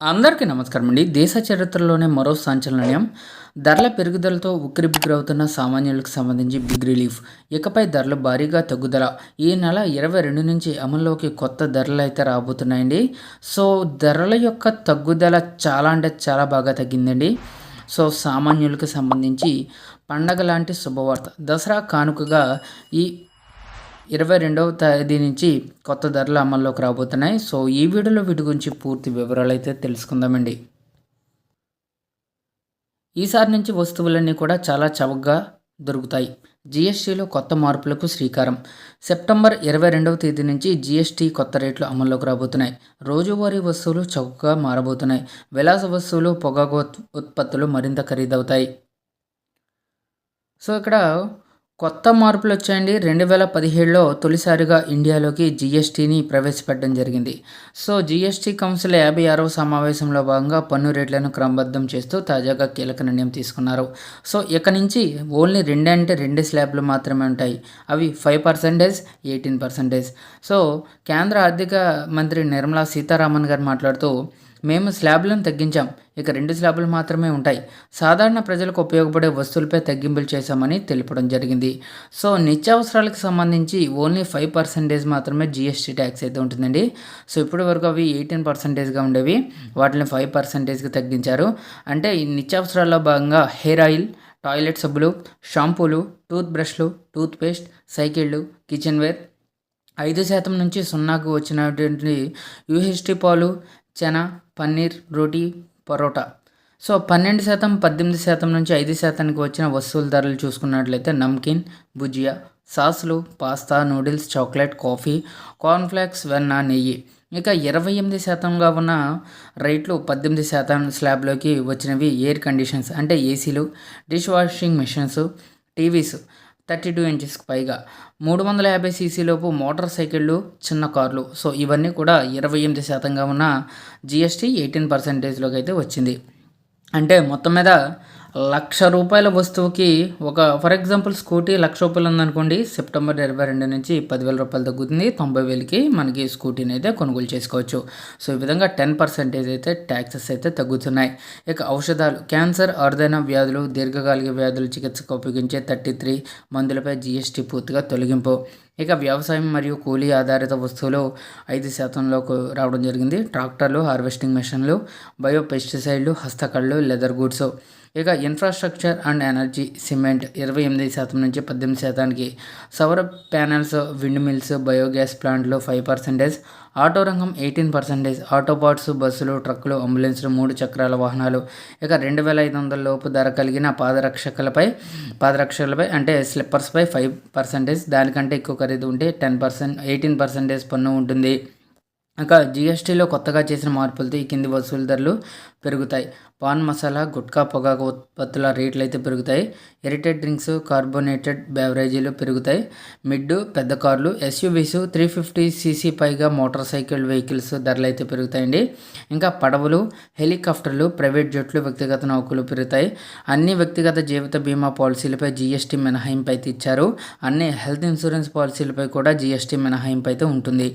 అందరికీ నమస్కారం అండి దేశ చరిత్రలోనే మరో సంచలనం ధరల పెరుగుదలతో ఉక్కిరిబిక్కిరవుతున్న సామాన్యులకు సంబంధించి బిగ్ రిలీఫ్. ఇకపై ధరలు భారీగా తగ్గుదల. ఈ నెల ఇరవై రెండు నుంచి అమల్లోకి కొత్త ధరలు అయితే రాబోతున్నాయండి. సో ధరల యొక్క తగ్గుదల చాలా అంటే చాలా బాగా తగ్గిందండి. సో సామాన్యులకు సంబంధించి పండగ లాంటి శుభవార్త. దసరా కానుకగా ఈ ఇరవై రెండవ తేదీ నుంచి కొత్త ధరలు అమల్లోకి రాబోతున్నాయి. సో ఈ వీడియోలో వీటి గురించి పూర్తి వివరాలు అయితే తెలుసుకుందామండి. ఈసారి నుంచి వస్తువులన్నీ కూడా చాలా చవకగా దొరుకుతాయి. జిఎస్టీలో కొత్త మార్పులకు శ్రీకారం. సెప్టెంబర్ ఇరవై రెండవ తేదీ నుంచి జిఎస్టీ కొత్త రేట్లు అమల్లోకి రాబోతున్నాయి. రోజువారీ వస్తువులు చౌకగా మారబోతున్నాయి. విలాస వస్తువులు పొగాకు ఉత్పత్తులు మరింత ఖరీదవుతాయి. సో ఇక్కడ కొత్త మార్పులు వచ్చాయండి రెండు వేల పదిహేడులో తొలిసారిగా ఇండియాలోకి జిఎస్టీని ప్రవేశపెట్టడం జరిగింది. సో జిఎస్టీ కౌన్సిల్ యాభై ఆరవ సమావేశంలో భాగంగా పన్ను రేట్లను క్రమబద్ధం చేస్తూ తాజాగా కీలక నిర్ణయం తీసుకున్నారు. సో ఇక నుంచి ఓన్లీ రెండే అంటే రెండు స్లాబ్లు మాత్రమే ఉంటాయి. అవి five percentage eighteen percentage. So కేంద్ర ఆర్థిక మంత్రి నిర్మలా సీతారామన్ గారు మాట్లాడుతూ మేము స్లాబ్లను తగ్గించాం. ఇక రెండు స్లాబులు మాత్రమే ఉంటాయి. సాధారణ ప్రజలకు ఉపయోగపడే వస్తువులపై తగ్గింపులు చేశామని తెలపడం జరిగింది. సో నిత్యావసరాలకు సంబంధించి ఓన్లీ ఫైవ్ పర్సెంటేజ్ మాత్రమే జిఎస్టీ ట్యాక్స్ అయితే ఉంటుందండి. సో ఇప్పటి వరకు అవి ఎయిటీన్ పర్సెంటేజ్గా ఉండేవి. వాటిని ఫైవ్ పర్సెంటేజ్కి తగ్గించారు. అంటే ఈ నిత్యావసరాల్లో భాగంగా హెయిర్ ఆయిల్ టాయిలెట్ సబ్బులు షాంపూలు టూత్ బ్రష్లు టూత్పేస్ట్ సైకిళ్ళు కిచెన్ వేర్ ఐదు శాతం నుంచి సున్నాకు వచ్చినటువంటి యూహెచ్టీ పాలు చనా పన్నీర్ రోటీ పరోటా. సో పన్నెండు శాతం పద్దెనిమిది శాతం నుంచి ఐదు శాతానికి వచ్చిన వస్తువుల ధరలు చూసుకున్నట్లయితే namkeen bhujia సాస్లు pasta noodles chocolate coffee cornflakes వెన్న నెయ్యి. ఇక ఇరవై ఎనిమిది శాతంగా ఉన్న రేట్లు పద్దెనిమిది శాతం స్లాబ్లోకి వచ్చినవి. ఎయిర్ కండిషన్స్ అంటే ఏసీలు dish washing machines TVs. Thirty two ఇంచెస్కి పైగా. మూడు వందల యాభై సీసీలోపు మోటార్ సైకిళ్ళు చిన్న కార్లు. సో ఇవన్నీ కూడా ఇరవై ఎనిమిది శాతంగా ఉన్న జిఎస్టీ ఎయిటీన్ పర్సెంటేజ్లోకి అయితే వచ్చింది. అంటే మొత్తం మీద లక్ష రూపాయల వస్తువుకి ఒక ఫర్ ఎగ్జాంపుల్ స్కూటీ లక్ష రూపాయలు ఉందనుకోండి సెప్టెంబర్ ఇరవై రెండు నుంచి పదివేల రూపాయలు తగ్గుతుంది తొంభై వేలకి మనకి స్కూటీని అయితే కొనుగోలు చేసుకోవచ్చు. సో ఈ విధంగా టెన్ పర్సెంటేజ్ అయితే ట్యాక్సెస్ అయితే తగ్గుతున్నాయి. ఇక ఔషధాలు క్యాన్సర్ అరుదైన వ్యాధులు దీర్ఘకాలిక వ్యాధులు చికిత్సకు ఉపయోగించే థర్టీ త్రీ మందులపై జిఎస్టీ పూర్తిగా తొలగింపు. ఇక వ్యవసాయం మరియు కూలీ ఆధారిత వస్తువులు ఐదు శాతంలోకి రావడం జరిగింది. ట్రాక్టర్లు హార్వెస్టింగ్ మెషిన్లు బయో పెస్టిసైడ్లు హస్తకళ్ళు లెదర్ గూడ్స్. ఇక ఇన్ఫ్రాస్ట్రక్చర్ అండ్ ఎనర్జీ సిమెంట్ ఇరవై ఎనిమిది శాతం నుంచి పద్దెనిమిది శాతానికి. సౌర ప్యానెల్స్ విండ్ మిల్స్ బయోగ్యాస్ ప్లాంట్లు ఫైవ్ పర్సెంటేజ్ ఆటో రంగం ఎయిటీన్ పర్సెంటేజ్ ఆటో పార్ట్స్ బస్సులు ట్రక్కులు అంబులెన్స్లు మూడు చక్రాల వాహనాలు. ఇక రెండు వేల ఐదు వందల లోపు ధర కలిగిన పాదరక్షకులపై పాదరక్షకులపై అంటే స్లిప్పర్స్పై ఫైవ్ పర్సెంటేజ్ దానికంటే ఎక్కువ ఖరీదు ఉంటే టెన్ పర్సెంట్ ఎయిటీన్ పర్సెంటేజ్ పన్ను ఉంటుంది. ఇంకా జీఎస్టీలో కొత్తగా చేసిన మార్పులతో ఈ కింది వసూలు ధరలు పెరుగుతాయి. పాన్ మసాలా గుట్కా పొగాకు ఉత్పత్తుల రేట్లు అయితే పెరుగుతాయి. ఎరిటెడ్ డ్రింక్స్ కార్బోనేటెడ్ బెవరేజీలు పెరుగుతాయి. మిడ్ పెద్ద కార్లు ఎస్యూవీస్ త్రీ ఫిఫ్టీ సీసీ పైగా మోటార్ సైకిల్ వెహికల్స్ ధరలు అయితే పెరుగుతాయండి. ఇంకా పడవలు హెలికాప్టర్లు ప్రైవేట్ జట్లు వ్యక్తిగత నౌకలు పెరుగుతాయి. అన్ని వ్యక్తిగత జీవిత బీమా పాలసీలపై జీఎస్టీ మినహాయింపు అయితే ఇచ్చారు. అన్ని హెల్త్ ఇన్సూరెన్స్ పాలసీలపై కూడా జీఎస్టీ మినహాయింపు అయితే ఉంటుంది.